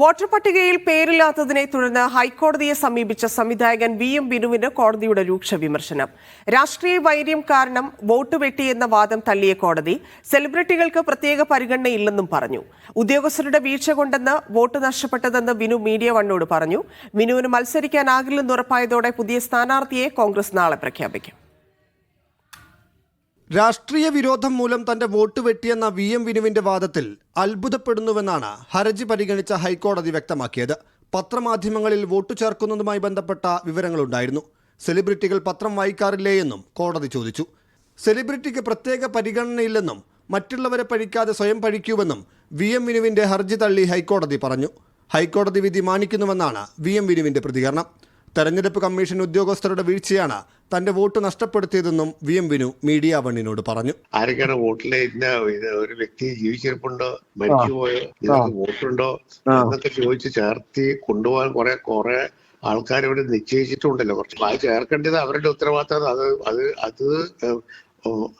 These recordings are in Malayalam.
വോട്ടർ പട്ടികയിൽ പേരില്ലാത്തതിനെ തുടർന്ന് ഹൈക്കോടതിയെ സമീപിച്ച സംവിധായകൻ വി എം ബിനുവിന് കോടതിയുടെ രൂക്ഷ വിമർശനം. രാഷ്ട്രീയ വൈര്യം കാരണം വോട്ട് വെട്ടിയെന്ന വാദം തള്ളിയ കോടതി സെലിബ്രിറ്റികൾക്ക് പ്രത്യേക പരിഗണനയില്ലെന്നും പറഞ്ഞു. ഉദ്യോഗസ്ഥരുടെ വീഴ്ച കൊണ്ടെന്ന് വോട്ട് നഷ്ടപ്പെട്ടതെന്ന് ബിനു മീഡിയ വണ്ണോട് പറഞ്ഞു. ബിനുവിന് മത്സരിക്കാനാകില്ലെന്ന് ഉറപ്പായതോടെ പുതിയ സ്ഥാനാർത്ഥിയെ കോൺഗ്രസ് നാളെ പ്രഖ്യാപിക്കും. രാഷ്ട്രീയ വിരോധം മൂലം തന്റെ വോട്ട് വെട്ടിയെന്ന വി എം വിനുവിന്റെ വാദത്തിൽ അത്ഭുതപ്പെടുന്നുവെന്നാണ് ഹർജി പരിഗണിച്ച ഹൈക്കോടതി വ്യക്തമാക്കിയത്. പത്രമാധ്യമങ്ങളിൽ വോട്ട് ചേർക്കുന്നതുമായി ബന്ധപ്പെട്ട വിവരങ്ങളുണ്ടായിരുന്നു. സെലിബ്രിറ്റികൾ പത്രം വായിക്കാറില്ലേ എന്നും കോടതി ചോദിച്ചു. സെലിബ്രിറ്റിക്ക് പ്രത്യേക പരിഗണനയില്ലെന്നും മറ്റുള്ളവരെ പഴിക്കാതെ സ്വയം പഴിക്കൂവെന്നും വി എം വിനുവിന്റെ ഹർജി തള്ളി ഹൈക്കോടതി പറഞ്ഞു. ഹൈക്കോടതി വിധി മാനിക്കുന്നുവെന്നാണ് വി എം വിനുവിന്റെ പ്രതികരണം. തെരഞ്ഞെടുപ്പ് കമ്മീഷൻ ഉദ്യോഗസ്ഥരുടെ വീഴ്ചയാണ് തന്റെ വോട്ട് നഷ്ടപ്പെടുത്തിയതെന്നും വി എം വിനു മീഡിയ വണ്ണിനോട് പറഞ്ഞു. ആരൊക്കെയാണ് വോട്ടിലെ ഇന്ന ഒരു വ്യക്തി ജീവിച്ചിരിപ്പുണ്ടോ? മരിച്ചുപോയോ? വോട്ടുണ്ടോ? എന്നൊക്കെ ചോദിച്ച് ചേർത്തി കൊണ്ടുപോകാൻ കുറെ കുറെ ആൾക്കാർ ഇവിടെ നിശ്ചയിച്ചിട്ടുണ്ടല്ലോ. കുറച്ച് അത് ചേർക്കേണ്ടത് അവരുടെ ഉത്തരവാദിത്തം അത് അത് അത്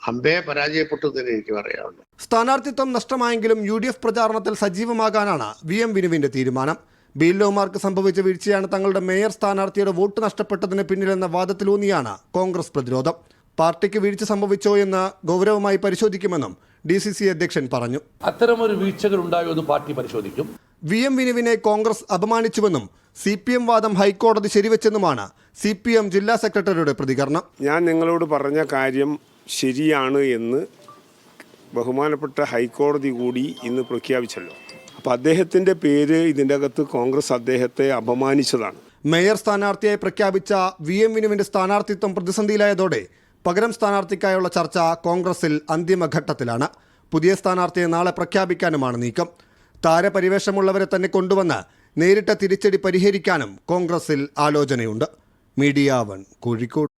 അമ്പയെ പരാജയപ്പെട്ടു തന്നെ എനിക്ക് പറയാനുള്ളൂ. സ്ഥാനാർത്ഥിത്വം നഷ്ടമായെങ്കിലും യു ഡി എഫ് പ്രചാരണത്തിൽ സജീവമാകാനാണ് വി എം വിനുവിന്റെ തീരുമാനം. ബീല്ലോമാർക്ക് സംഭവിച്ച വീഴ്ചയാണ് തങ്ങളുടെ മേയർ സ്ഥാനാർത്ഥിയുടെ വോട്ട് നഷ്ടപ്പെട്ടതിന് പിന്നിലെന്ന വാദത്തിലൂന്നിയാണ് കോൺഗ്രസ് പ്രതിരോധം. പാർട്ടിക്ക് വീഴ്ച സംഭവിച്ചോ എന്ന് ഗൗരവമായി പരിശോധിക്കുമെന്നും ഡി സി സി അധ്യക്ഷൻ പറഞ്ഞു. അത്തരമൊരു വീഴ്ചകൾ ഉണ്ടായോ എന്ന് പാർട്ടി പരിശോധിക്കും. വി എം വിനുവിനെ കോൺഗ്രസ് അപമാനിച്ചുവെന്നും സി പി എം വാദം ഹൈക്കോടതി ശരിവെച്ചെന്നുമാണ് സി പി എം ജില്ലാ സെക്രട്ടറിയുടെ പ്രതികരണം. ഞാൻ നിങ്ങളോട് പറഞ്ഞ കാര്യം ശരിയാണ് എന്ന് ബഹുമാനപ്പെട്ട ഹൈക്കോടതി കൂടി ഇന്ന് പ്രഖ്യാപിച്ചല്ലോ. അപ്പോൾ അദ്ദേഹത്തിന്റെ പേര് ഇതിന്റെ അകത്ത് കോൺഗ്രസ് അദ്ദേഹത്തെ അപമാനിച്ചതാണ്. മേയർ സ്ഥാനാർത്ഥിയായി പ്രഖ്യാപിച്ച വി എം വിനുവിന്റെ സ്ഥാനാർത്ഥിത്വം പ്രതിസന്ധിയിലായതോടെ പകരം സ്ഥാനാർത്ഥിക്കായുള്ള ചർച്ച കോൺഗ്രസിൽ അന്തിമഘട്ടത്തിലാണ്. പുതിയ സ്ഥാനാർത്ഥിയെ നാളെ പ്രഖ്യാപിക്കാനുമാണ് നീക്കം. താരപരിവേഷമുള്ളവരെ തന്നെ കൊണ്ടുവന്ന് നേരിട്ട തിരിച്ചടി പരിഹരിക്കാനും കോൺഗ്രസിൽ ആലോചനയുണ്ട്. Media one Kozhikode.